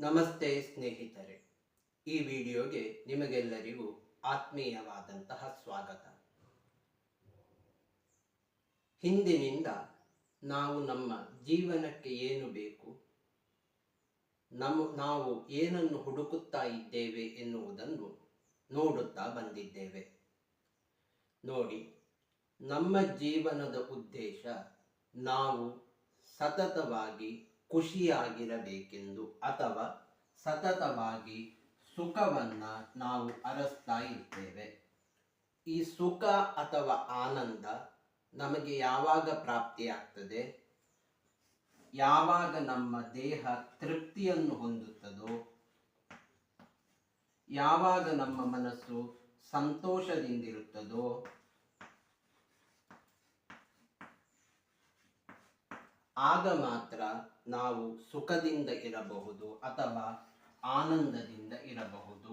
ನಮಸ್ತೆ ಸ್ನೇಹಿತರೆ. ಈ ವಿಡಿಯೋಗೆ ನಿಮಗೆಲ್ಲರಿಗೂ ಆತ್ಮೀಯವಾದಂತಹ ಸ್ವಾಗತ. ಹಿಂದಿನಿಂದ ನಾವು ನಮ್ಮ ಜೀವನಕ್ಕೆ ಏನು ಬೇಕು? ನಮ್ಮ ನಾವು ಏನನ್ನು ಹುಡುಕುತ್ತಾ ಇದ್ದೇವೆ ಎನ್ನುವುದನ್ನು ನೋಡುತ್ತಾ ಬಂದಿದ್ದೇವೆ. ನೋಡಿ, ನಮ್ಮ ಜೀವನದ ಉದ್ದೇಶ ನಾವು ಸತತವಾಗಿ ಖುಷಿಯಾಗಿರಬೇಕೆಂದು ಅಥವಾ ಸತತವಾಗಿ ಸುಖವನ್ನ ನಾವು ಅರಸ್ತಾ ಇರ್ತೇವೆ. ಈ ಸುಖ ಅಥವಾ ಆನಂದ ನಮಗೆ ಯಾವಾಗ ಪ್ರಾಪ್ತಿಯಾಗ್ತದೆ? ಯಾವಾಗ ನಮ್ಮ ದೇಹ ತೃಪ್ತಿಯನ್ನು ಹೊಂದುತ್ತದೋ? ಯಾವಾಗ ನಮ್ಮ ಮನಸ್ಸು ಸಂತೋಷದಿಂದಿರುತ್ತದೋ? ಆಗ ಮಾತ್ರ ನಾವು ಸುಖದಿಂದ ಇರಬಹುದು ಅಥವಾ ಆನಂದದಿಂದ ಇರಬಹುದು.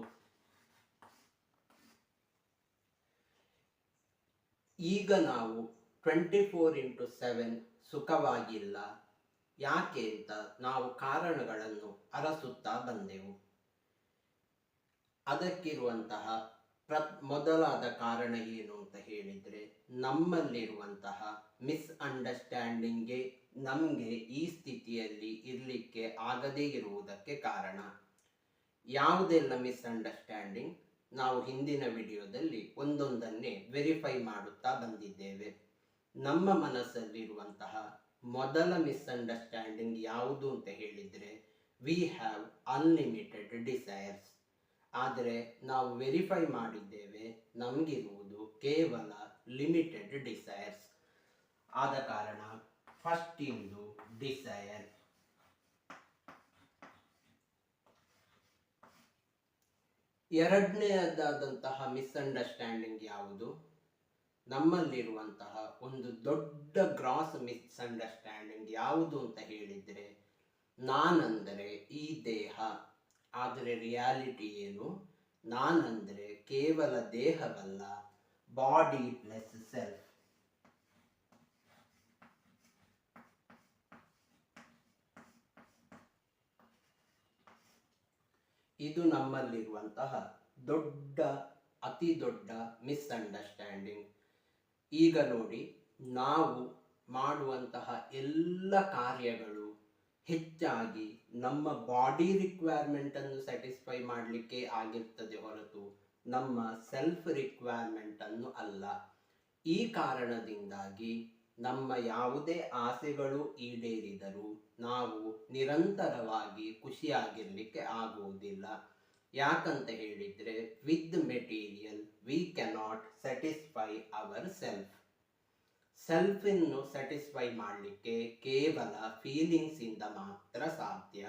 ಈಗ ನಾವು ಟ್ವೆಂಟಿ ಫೋರ್ ಇಂಟು ಸೆವೆನ್ ಸುಖವಾಗಿಲ್ಲ. ಯಾಕೆ ಅಂತ ನಾವು ಕಾರಣಗಳನ್ನು ಅರಸುತ್ತಾ ಬಂದೆವು. ಅದಕ್ಕಿರುವಂತಹ ಪ್ರ ಮೊದಲಾದ ಕಾರಣ ಏನು ಅಂತ ಹೇಳಿದರೆ ನಮ್ಮಲ್ಲಿರುವಂತಹ ಮಿಸ್ಅಂಡರ್ಸ್ಟ್ಯಾಂಡಿಂಗ್ಗೆ ನಮಗೆ ಈ ಸ್ಥಿತಿಯಲ್ಲಿ ಇರಲಿಕ್ಕೆ ಆಗದೇ ಇರುವುದಕ್ಕೆ ಕಾರಣ. ಯಾವುದೆಲ್ಲ ಮಿಸ್ಅಂಡರ್ಸ್ಟ್ಯಾಂಡಿಂಗ್? ನಾವು ಹಿಂದಿನ ವಿಡಿಯೋದಲ್ಲಿ ಒಂದೊಂದನ್ನೇ ವೆರಿಫೈ ಮಾಡುತ್ತಾ ಬಂದಿದ್ದೇವೆ. ನಮ್ಮ ಮನಸ್ಸಲ್ಲಿರುವಂತಹ ಮೊದಲ ಮಿಸ್ಅಂಡರ್ಸ್ಟ್ಯಾಂಡಿಂಗ್ ಯಾವುದು ಅಂತ ಹೇಳಿದರೆ ವಿ ಹ್ಯಾವ್ ಅನ್ಲಿಮಿಟೆಡ್ ಡಿಸೈರ್ಸ್ ಆದರೆ ನಾವು ವೆರಿಫೈ ಮಾಡಿದ್ದೇವೆ, ನಮಗಿರುವುದು ಕೇವಲ ಲಿಮಿಟೆಡ್ ಡಿಸೈರ್ಸ್ ಆದ ಕಾರಣ ಫಸ್ಟ್ ಇಂದು ಡಿಸೈರ್ ಎರಡನೆಯದಾದಂತಹ ಮಿಸ್ಅಂಡರ್ಸ್ಟ್ಯಾಂಡಿಂಗ್ ಯಾವುದು? ನಮ್ಮಲ್ಲಿರುವಂತಹ ಒಂದು ದೊಡ್ಡ ಗ್ರಾಸ್ ಮಿಸ್ಅಂಡರ್ಸ್ಟ್ಯಾಂಡಿಂಗ್ ಯಾವುದು ಅಂತ ಹೇಳಿದರೆ ನಾನಂದರೆ ಈ ದೇಹ. ಆದರೆ ರಿಯಾಲಿಟಿ ಏನು? ನಾನಂದರೆ ಕೇವಲ ದೇಹವಲ್ಲ ಬಾಡಿ ಪ್ಲಸ್ ಸೆಲ್ಫ್ ಇದು ನಮ್ಮಲ್ಲಿರುವಂತಹ ದೊಡ್ಡ, ಅತಿ ದೊಡ್ಡ ಮಿಸ್ಅಂಡರ್ಸ್ಟ್ಯಾಂಡಿಂಗ್ ಈಗ ನೋಡಿ, ನಾವು ಮಾಡುವಂತಹ ಎಲ್ಲ ಕಾರ್ಯಗಳು ಹೆಚ್ಚಾಗಿ ನಮ್ಮ ಬಾಡಿ ರಿಕ್ವೈರ್ಮೆಂಟ್ ಅನ್ನು ಸ್ಯಾಟಿಸ್ಫೈ ಮಾಡಲಿಕ್ಕೆ ಆಗಿರ್ತದೆ ಹೊರತು ನಮ್ಮ ಸೆಲ್ಫ್ ರಿಕ್ವೈರ್ಮೆಂಟ್ ಅನ್ನು ಅಲ್ಲ. ಈ ಕಾರಣದಿಂದಾಗಿ ನಮ್ಮ ಯಾವುದೇ ಆಸೆಗಳು ಈಡೇರಿದರೂ ನಾವು ನಿರಂತರವಾಗಿ ಖುಷಿಯಾಗಿರಲಿಕ್ಕೆ ಆಗುವುದಿಲ್ಲ. ಯಾಕಂತ ಹೇಳಿದ್ರೆ with material we cannot satisfy our self ಸೆಲ್ಫನ್ನು satisfy ಮಾಡಲಿಕ್ಕೆ ಕೇವಲ ಫೀಲಿಂಗ್ಸಿಂದ ಮಾತ್ರ ಸಾಧ್ಯ.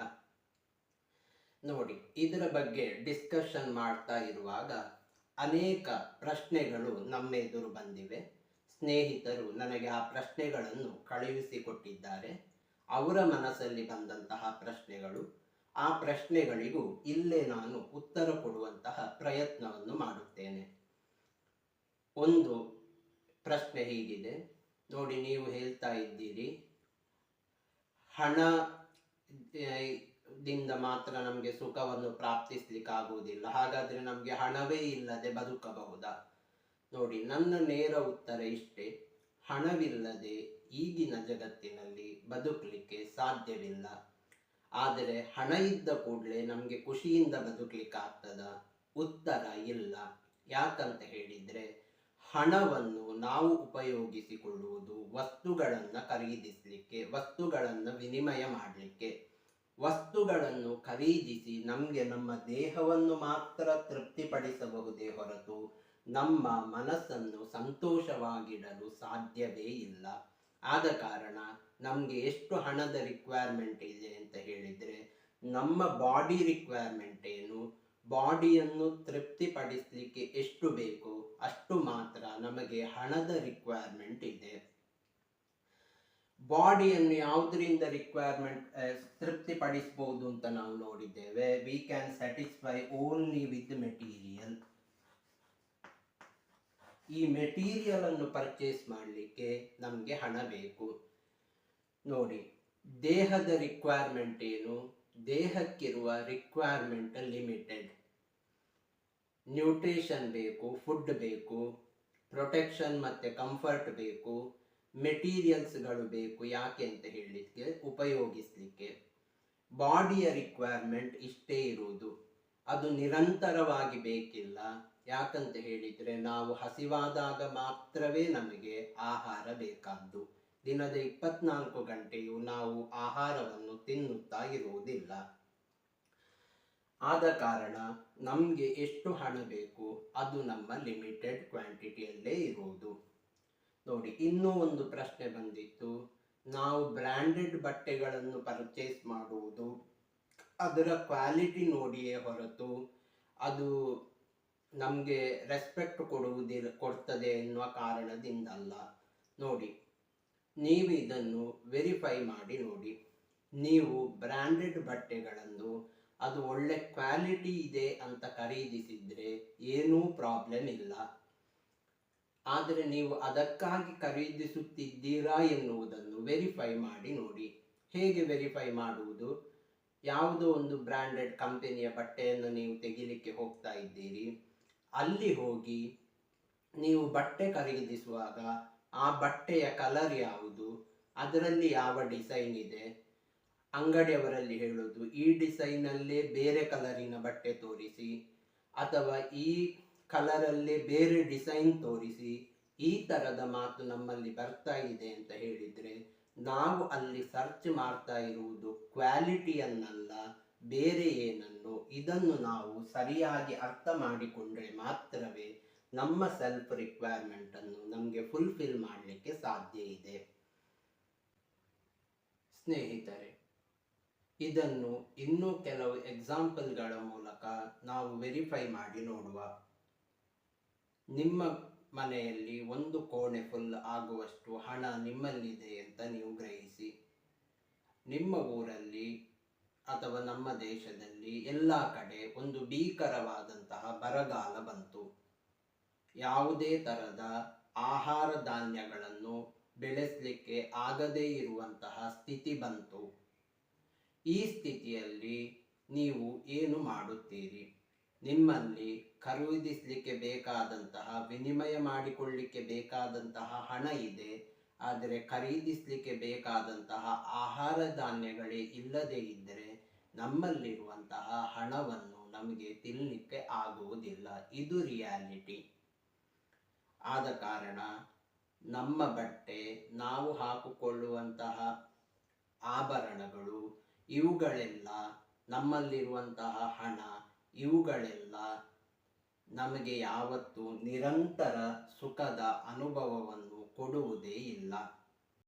ನೋಡಿ, ಇದರ ಬಗ್ಗೆ ಡಿಸ್ಕಷನ್ ಮಾಡ್ತಾ ಇರುವಾಗ ಅನೇಕ ಪ್ರಶ್ನೆಗಳು ನಮ್ಮೆದುರು ಬಂದಿವೆ. ಸ್ನೇಹಿತರು ನನಗೆ ಆ ಪ್ರಶ್ನೆಗಳನ್ನು ಕಳುಹಿಸಿಕೊಟ್ಟಿದ್ದಾರೆ. ಅವರ ಮನಸ್ಸಲ್ಲಿ ಬಂದಂತಹ ಪ್ರಶ್ನೆಗಳು, ಆ ಪ್ರಶ್ನೆಗಳಿಗೂ ಇಲ್ಲೇ ನಾನು ಉತ್ತರ ಕೊಡುವಂತಹ ಪ್ರಯತ್ನವನ್ನು ಮಾಡುತ್ತೇನೆ. ಒಂದು ಪ್ರಶ್ನೆ ಹೀಗಿದೆ. ನೋಡಿ ನೀವು ಹೇಳ್ತಾ ಇದ್ದೀರಿ. ಹಣ ದಿಂದ ಮಾತ್ರ ನಮಗೆ ಸುಖವನ್ನು ಪ್ರಾಪ್ತಿಸ್ಲಿಕ್ಕೆ ಆಗುವುದಿಲ್ಲ ಹಾಗಾದ್ರೆ ನಮಗೆ ಹಣವೇ ಇಲ್ಲದೆ ಬದುಕಬಹುದಾ? ನೋಡಿ, ನನ್ನ ನೇರ ಉತ್ತರ ಇಷ್ಟೇ. ಹಣವಿಲ್ಲದೆ ಈಗಿನ ಜಗತ್ತಿನಲ್ಲಿ ಬದುಕಲಿಕ್ಕೆ ಸಾಧ್ಯವಿಲ್ಲ. ಆದರೆ ಹಣ ಇದ್ದ ಕೂಡಲೇ ನಮಗೆ ಖುಷಿಯಿಂದ ಬದುಕಲಿಕ್ಕೆ ಆಗ್ತದ ಉತ್ತರ ಇಲ್ಲ. ಯಾಕಂತ ಹೇಳಿದ್ರೆ ಹಣವನ್ನು ನಾವು ಉಪಯೋಗಿಸಿಕೊಳ್ಳುವುದು ವಸ್ತುಗಳನ್ನು ಖರೀದಿಸಲಿಕ್ಕೆ, ವಸ್ತುಗಳನ್ನು ವಿನಿಮಯ ಮಾಡಲಿಕ್ಕೆ. ವಸ್ತುಗಳನ್ನು ಖರೀದಿಸಿ ನಮಗೆ ನಮ್ಮ ದೇಹವನ್ನು ಮಾತ್ರ ತೃಪ್ತಿಪಡಿಸಬಹುದೇ ಹೊರತು ನಮ್ಮ ಮನಸ್ಸನ್ನು ಸಂತೋಷವಾಗಿಡಲು ಸಾಧ್ಯವೇ ಇಲ್ಲ. ಆದ ಕಾರಣ ನಮಗೆ ಎಷ್ಟು ಹಣದ ರಿಕ್ವೈರ್ಮೆಂಟ್ ಇದೆ ಅಂತ ಹೇಳಿದರೆ, ನಮ್ಮ ಬಾಡಿ ರಿಕ್ವೈರ್ಮೆಂಟ್ ಏನು? ಬಾಡಿಯನ್ನು ತೃಪ್ತಿಪಡಿಸಲಿಕ್ಕೆ ಎಷ್ಟು ಬೇಕು ಅಷ್ಟು ಮಾತ್ರ ನಮಗೆ ಹಣದ ರಿಕ್ವೈರ್ಮೆಂಟ್ ಇದೆ. ಬಾಡಿಯನ್ನು ಯಾವುದರಿಂದ ರಿಕ್ವೈರ್ಮೆಂಟ್ ತೃಪ್ತಿಪಡಿಸಬಹುದು ಅಂತ ನಾವು ನೋಡಿದ್ದೇವೆ. We can satisfy only with material ಈ ಮೆಟೀರಿಯಲ್ ಅನ್ನು ಪರ್ಚೇಸ್ ಮಾಡಲಿಕ್ಕೆ ನಮಗೆ ಹಣ ಬೇಕು. ನೋಡಿ, ದೇಹದ ರಿಕ್ವೈರ್ಮೆಂಟ್ ಏನು? ದೇಹಕ್ಕಿರುವ ರಿಕ್ವೈರ್ಮೆಂಟ್ ಲಿಮಿಟೆಡ್ ನ್ಯೂಟ್ರಿಷನ್ ಬೇಕು ಫುಡ್ ಬೇಕು. ಪ್ರೊಟೆಕ್ಷನ್ ಮತ್ತು ಕಂಫರ್ಟ್ ಬೇಕು ಮೆಟೀರಿಯಲ್ಸ್ಗಳು ಬೇಕು ಯಾಕೆ ಅಂತ ಹೇಳಲಿಕ್ಕೆ ಉಪಯೋಗಿಸಲಿಕ್ಕೆ. ಬಾಡಿಯ ರಿಕ್ವೈರ್ಮೆಂಟ್ ಇಷ್ಟೇ ಇರುವುದು. ಅದು ನಿರಂತರವಾಗಿ ಬೇಕಿಲ್ಲ. ಯಾಕಂತ ಹೇಳಿದರೆ ನಾವು ಹಸಿವಾದಾಗ ಮಾತ್ರವೇ ನಮಗೆ ಆಹಾರ ಬೇಕಾದ್ದು. ದಿನದ ಇಪ್ಪತ್ನಾಲ್ಕು ಗಂಟೆಯು ನಾವು ಆಹಾರವನ್ನು ತಿನ್ನುತ್ತಾ ಇರುವುದಿಲ್ಲ. ಆದ ಕಾರಣ ನಮಗೆ ಎಷ್ಟು ಹಣ ಬೇಕು ಅದು ನಮ್ಮ ಲಿಮಿಟೆಡ್ ಕ್ವಾಂಟಿಟಿಯಲ್ಲೇ ಇರುವುದು ನೋಡಿ, ಇನ್ನೂ ಒಂದು ಪ್ರಶ್ನೆ ಬಂದಿತ್ತು. ನಾವು ಬ್ರ್ಯಾಂಡೆಡ್ ಬಟ್ಟೆಗಳನ್ನು ಪರ್ಚೇಸ್ ಮಾಡುವುದು ಅದರ ಕ್ವಾಲಿಟಿ ನೋಡಿಯೇ ಹೊರತು ಅದು ನಮಗೆ ರೆಸ್ಪೆಕ್ಟ್ ಕೊಡುವುದಿಲ್ಲ ಕೊಡ್ತದೆ ಎನ್ನುವ ಕಾರಣದಿಂದಲ್ಲ. ನೋಡಿ ನೀವು ಇದನ್ನು ವೆರಿಫೈ ಮಾಡಿ ನೋಡಿ. ನೀವು ಬ್ರ್ಯಾಂಡೆಡ್ ಬಟ್ಟೆಗಳನ್ನು ಅದು ಒಳ್ಳೆ ಕ್ವಾಲಿಟಿ ಇದೆ ಅಂತ ಖರೀದಿಸಿದರೆ ಏನೂ ಪ್ರಾಬ್ಲಮ್ ಇಲ್ಲ. ಆದರೆ ನೀವು ಅದಕ್ಕಾಗಿ ಖರೀದಿಸುತ್ತಿದ್ದೀರಾ ಎನ್ನುವುದನ್ನು ವೆರಿಫೈ ಮಾಡಿ ನೋಡಿ. ಹೇಗೆ ವೆರಿಫೈ ಮಾಡುವುದು? ಯಾವುದೋ ಒಂದು ಬ್ರ್ಯಾಂಡೆಡ್ ಕಂಪನಿಯ ಬಟ್ಟೆಯನ್ನು ನೀವು ತೆಗಿಲಿಕ್ಕೆ ಹೋಗ್ತಾ ಇದ್ದೀರಿ. ಅಲ್ಲಿ ಹೋಗಿ ನೀವು ಬಟ್ಟೆ ಖರೀದಿಸುವಾಗ ಆ ಬಟ್ಟೆಯ ಕಲರ್ ಯಾವುದು? ಅದರಲ್ಲಿ ಯಾವ ಡಿಸೈನ್ ಇದೆ? ಅಂಗಡಿಯವರಲ್ಲಿ ಹೇಳೋದು ಈ ಡಿಸೈನಲ್ಲೇ ಬೇರೆ ಕಲರಿನ ಬಟ್ಟೆ ತೋರಿಸಿ ಅಥವಾ ಈ ಕಲರಲ್ಲೇ ಬೇರೆ ಡಿಸೈನ್ ತೋರಿಸಿ ಈ ಥರದ ಮಾತು ನಮ್ಮಲ್ಲಿ ಬರ್ತಾ ಇದೆ ಅಂತ ಹೇಳಿದರೆ, ನಾವು ಅಲ್ಲಿ ಸರ್ಚ್ ಮಾಡ್ತಾ ಇರುವುದು ಕ್ವಾಲಿಟಿಯನ್ನಲ್ಲ, ಬೇರೆ ಏನನ್ನು. ಇದನ್ನು ನಾವು ಸರಿಯಾಗಿ ಅರ್ಥ ಮಾಡಿಕೊಂಡ್ರೆ ಮಾತ್ರವೇ ನಮ್ಮ ಸೆಲ್ಫ್ ರಿಕ್ವೈರ್ಮೆಂಟನ್ನು ನಮಗೆ ಫುಲ್ಫಿಲ್ ಮಾಡಲಿಕ್ಕೆ ಸಾಧ್ಯ ಇದೆ. ಸ್ನೇಹಿತರೆ ಇದನ್ನು ಇನ್ನೂ ಕೆಲವು ಎಕ್ಸಾಂಪಲ್ಗಳ ಮೂಲಕ ನಾವು ವೆರಿಫೈ ಮಾಡಿ ನೋಡುವ. ನಿಮ್ಮ ಮನೆಯಲ್ಲಿ ಒಂದು ಕೋಣೆ ಫುಲ್ ಆಗುವಷ್ಟು ಹಣ ನಿಮ್ಮಲ್ಲಿದೆ ಅಂತ ನೀವು ಗ್ರಹಿಸಿ. ನಿಮ್ಮ ಊರಲ್ಲಿ ಅಥವಾ ನಮ್ಮ ದೇಶದಲ್ಲಿ ಎಲ್ಲ ಕಡೆ ಒಂದು ಭೀಕರವಾದಂತಹ ಬರಗಾಲ ಬಂತು. ಯಾವುದೇ ಥರದ ಆಹಾರ ಧಾನ್ಯಗಳನ್ನು ಬೆಳೆಸಲಿಕ್ಕೆ ಆಗದೇ ಇರುವಂತಹ ಸ್ಥಿತಿ ಬಂತು. ಈ ಸ್ಥಿತಿಯಲ್ಲಿ ನೀವು ಏನು ಮಾಡುತ್ತೀರಿ? ನಿಮ್ಮಲ್ಲಿ ಖರೀದಿಸಲಿಕ್ಕೆ ಬೇಕಾದಂತಹ, ವಿನಿಮಯ ಮಾಡಿಕೊಳ್ಳಿಕ್ಕೆ ಬೇಕಾದಂತಹ ಹಣ ಇದೆ. ಆದರೆ ಖರೀದಿಸಲಿಕ್ಕೆ ಬೇಕಾದಂತಹ ಆಹಾರ ಧಾನ್ಯಗಳೇ ಇಲ್ಲದೇ ಇದ್ದರೆ ನಮ್ಮಲ್ಲಿರುವಂತಹ ಹಣವನ್ನು ನಮಗೆ ತಿನ್ನಲಿಕ್ಕೆ ಆಗುವುದಿಲ್ಲ. ಇದು ರಿಯಾಲಿಟಿ. ಆದ ಕಾರಣ ನಮ್ಮ ಬಟ್ಟೆ ನಾವು ಹಾಕಿಕೊಳ್ಳುವಂತಹ ಆಭರಣಗಳು ಇವುಗಳೆಲ್ಲ ನಮ್ಮಲ್ಲಿರುವಂತಹ ಹಣ ಇವುಗಳೆಲ್ಲ ನಮಗೆ ಯಾವತ್ತೂ ನಿರಂತರ ಸುಖದ ಅನುಭವವನ್ನು ಕೊಡುವುದೇ ಇಲ್ಲ.